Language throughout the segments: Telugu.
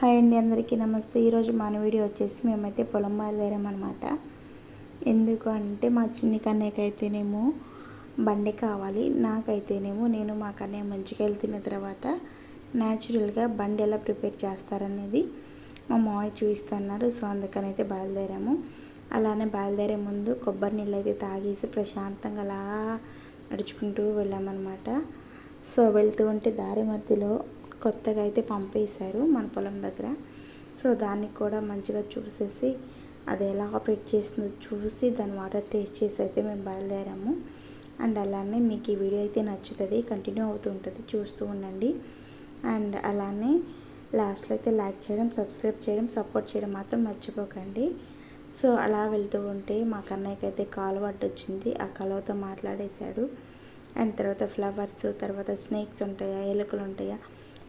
హాయ్ అండి అందరికీ నమస్తే. ఈరోజు మన వీడియో వచ్చేసి మేమైతే పొలం బయలుదేరామన్నమాట ఎందుకు అంటే మా చిన్ని కన్నయ్యకైతేనేమో బండి కావాలి నాకైతేనేమో నేను మా కన్నయ్య మంచిగా తిన్న తర్వాత న్యాచురల్గా బండి ఎలా ప్రిపేర్ చేస్తారనేది మా మావయ్య చూపిస్తున్నారు. సో అందుకనైతే బయలుదేరాము. అలానే బయలుదేరే ముందు కొబ్బరి నీళ్ళు అయితే తాగేసి ప్రశాంతంగా అలా నడుచుకుంటూ వెళ్ళామన్నమాట. సో వెళ్తూ ఉంటే దారి మధ్యలో కొత్తగా అయితే పంపేశారు మన పొలం దగ్గర. సో దానికి కూడా మంచిగా చూసేసి అది ఎలా ఆపరేట్ చేస్తుందో చూసి దాని వాటర్ టేస్ట్ చేసి అయితే మేము బయలుదేరాము. అండ్ అలానే మీకు ఈ వీడియో అయితే నచ్చుతుంది కంటిన్యూ అవుతూ ఉంటుంది చూస్తూ ఉండండి. అండ్ అలానే లాస్ట్లో అయితే లైక్ చేయడం సబ్స్క్రైబ్ చేయడం సపోర్ట్ చేయడం మాత్రం మర్చిపోకండి. సో అలా వెళ్తూ ఉంటే మా కన్నయ్యకి అయితే కాలు వచ్చింది ఆ కలవతో మాట్లాడేశాడు. అండ్ తర్వాత ఫ్లవర్స్ తర్వాత స్నేక్స్ ఉంటాయా ఎలుకలు ఉంటాయా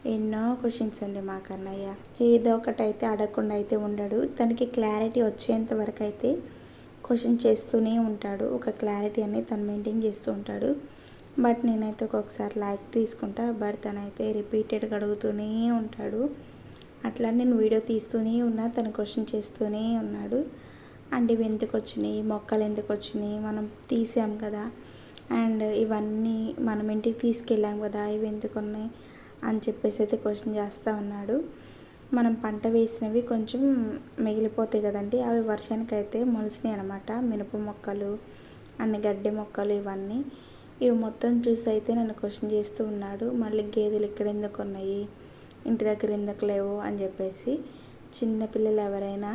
ఎన్నో క్వశ్చన్స్ అండి మా కన్నయ్య. ఏదో ఒకటి అయితే అడగకుండా అయితే ఉండడు. తనకి క్లారిటీ వచ్చేంత వరకు అయితే క్వశ్చన్ చేస్తూనే ఉంటాడు. ఒక క్లారిటీ అనేది తను మెయింటైన్ చేస్తూ ఉంటాడు. బట్ నేనైతే ఒక్కొక్కసారి లైక్ తీసుకుంటా. బట్ తనైతే రిపీటెడ్గా అడుగుతూనే ఉంటాడు. అట్లా నేను వీడియో తీస్తూనే ఉన్నా తను క్వశ్చన్ చేస్తూనే ఉన్నాడు. అంటే ఇవి ఎందుకు వచ్చినాయి? మొక్కలు ఎందుకు వచ్చినాయి? మనం తీసాం కదా. అండ్ ఇవన్నీ మనం ఇంటికి తీసుకెళ్ళాం కదా. ఇవి ఎందుకు ఉన్నాయి? అని చెప్పేసి అయితే క్వశ్చన్ చేస్తూ ఉన్నాడు. మనం పంట వేసినవి కొంచెం మిగిలిపోతాయి కదండి. అవి వర్షానికి అయితే మొలిసినాయి అనమాట మినప మొక్కలు అన్ని గడ్డి మొక్కలు ఇవన్నీ. ఇవి మొత్తం చూసి అయితే నన్ను క్వశ్చన్ చేస్తూ ఉన్నాడు. మళ్ళీ గేదెలు ఇక్కడ ఎందుకు ఉన్నాయి? ఇంటి దగ్గర ఎందుకు లేవు? అని చెప్పేసి చిన్నపిల్లలు ఎవరైనా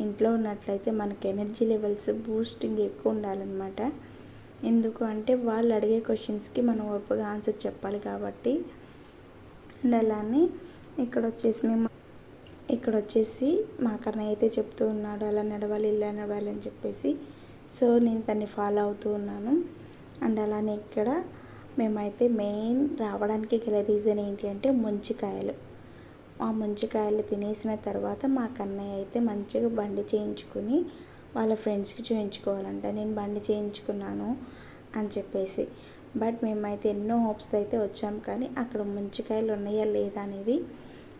ఇంట్లో ఉన్నట్లయితే మనకి ఎనర్జీ లెవెల్స్ బూస్టింగ్ ఎక్కువ ఉండాలన్నమాట. ఎందుకు అంటే వాళ్ళు అడిగే క్వశ్చన్స్కి మనం ఒప్పగా ఆన్సర్ చెప్పాలి కాబట్టి. అండ్ అలానే ఇక్కడ వచ్చేసి మేము ఇక్కడ వచ్చేసి మా కన్నయ్య అయితే చెప్తూ ఉన్నాడు అలా నడవాలి ఇలా నడవాలి అని చెప్పేసి. సో నేను దాన్ని ఫాలో అవుతూ ఉన్నాను. అండ్ అలానే ఇక్కడ మేమైతే మెయిన్ రావడానికి గల రీజన్ ఏంటి అంటే ముంచికాయలు. ఆ ముంచికాయలు తినేసిన తర్వాత మా కన్నయ్య అయితే మంచిగా బండి చేయించుకుని వాళ్ళ ఫ్రెండ్స్కి చూయించుకోవాలంట. నేను బండి చేయించుకున్నాను అని చెప్పేసి. బట్ మేమైతే ఎన్నో హోప్స్ అయితే వచ్చాం. కానీ అక్కడ ముంచికాయలు ఉన్నాయా లేదా అనేది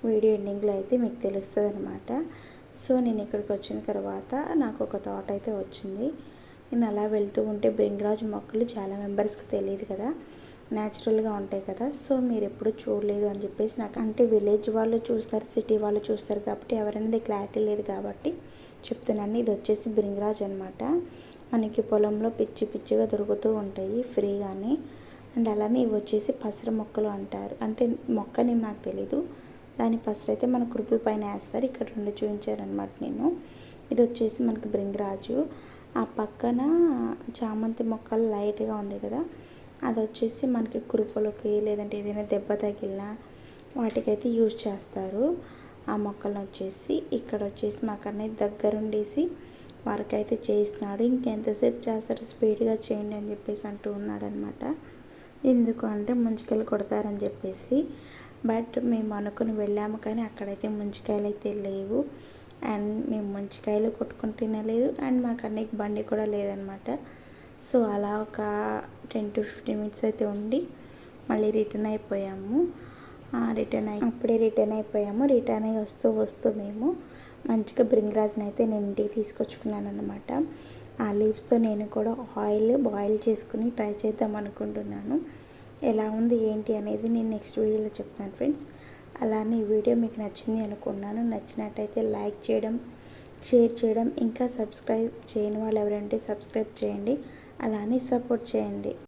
వీడియో ఎండింగ్లో అయితే మీకు తెలుస్తుంది అనమాట సో నేను ఇక్కడికి వచ్చిన తర్వాత నాకు ఒక థాట్ అయితే వచ్చింది. నేను అలా వెళ్తూ ఉంటే బెంగరాజు మొక్కలు చాలా మెంబర్స్కి తెలియదు కదా. న్యాచురల్గా ఉంటాయి కదా. సో మీరు ఎప్పుడు చూడలేదు అని చెప్పేసి నాకు అంటే విలేజ్ వాళ్ళు చూస్తారు సిటీ వాళ్ళు చూస్తారు కాబట్టి ఎవరైనా క్లారిటీ లేదు కాబట్టి చెప్తున్నాను. ఇది వచ్చేసి బ్రింగరాజ్ అనమాట మనకి పొలంలో పిచ్చి పిచ్చిగా దొరుకుతూ ఉంటాయి ఫ్రీగానే. అండ్ అలానే ఇవి వచ్చేసి పసర మొక్కలు అంటారు. అంటే మొక్కని నాకు తెలీదు. దాని పసర అయితే మన కురుపుల పైన వేస్తారు. ఇక్కడ రెండు చూపించారనమాట నేను. ఇది వచ్చేసి మనకి బ్రింగరాజు ఆ పక్కన చామంతి మొక్కలు లైట్గా ఉంది కదా. అది వచ్చేసి మనకి కురుపులకి లేదంటే ఏదైనా దెబ్బ తగిలినా వాటికైతే యూజ్ చేస్తారు. ఆ మొక్కలను వచ్చేసి ఇక్కడ వచ్చేసి మాకన్నీ దగ్గరుండేసి వర్క్ అయితే చేస్తున్నాడు ఇంకెంతసేపు చేస్తారు? స్పీడ్గా చేయండి అని చెప్పేసి అంటూ ఉన్నాడనమాట ఎందుకు అంటే ముంచుకాయలు కొడతారని చెప్పేసి. బట్ మేము అనుకుని వెళ్ళాము కానీ అక్కడైతే ముంచికాయలు అయితే లేవు. అండ్ మేము ముంచికాయలు కొట్టుకొని తినలేదు. అండ్ మాకు అన్నికి బండి కూడా లేదనమాట సో అలా ఒక టెన్ టు ఫిఫ్టీన్ మినిట్స్ అయితే ఉండి మళ్ళీ రిటర్న్ అయిపోయాము. రిటర్న్ అయి అప్పుడే రిటర్న్ అయిపోయాము. రిటర్న్ అయ్యి వస్తూ వస్తూ మేము మంచిగా బ్రింగ్రాజ్ని అయితే నేను ఇంటికి తీసుకొచ్చుకున్నాను అనమాట ఆ లీవ్స్తో నేను కూడా ఆయిల్ బాయిల్ చేసుకుని ట్రై చేద్దాం అనుకుంటున్నాను. ఎలా ఉంది ఏంటి అనేది నేను నెక్స్ట్ వీడియోలో చెప్తాను ఫ్రెండ్స్. అలానే ఈ వీడియో మీకు నచ్చింది అనుకున్నాను నచ్చినట్టయితే లైక్ చేయడం షేర్ చేయడం ఇంకా సబ్స్క్రైబ్ చేయని వాళ్ళు ఎవరంటే సబ్స్క్రైబ్ చేయండి. అలానే సపోర్ట్ చేయండి.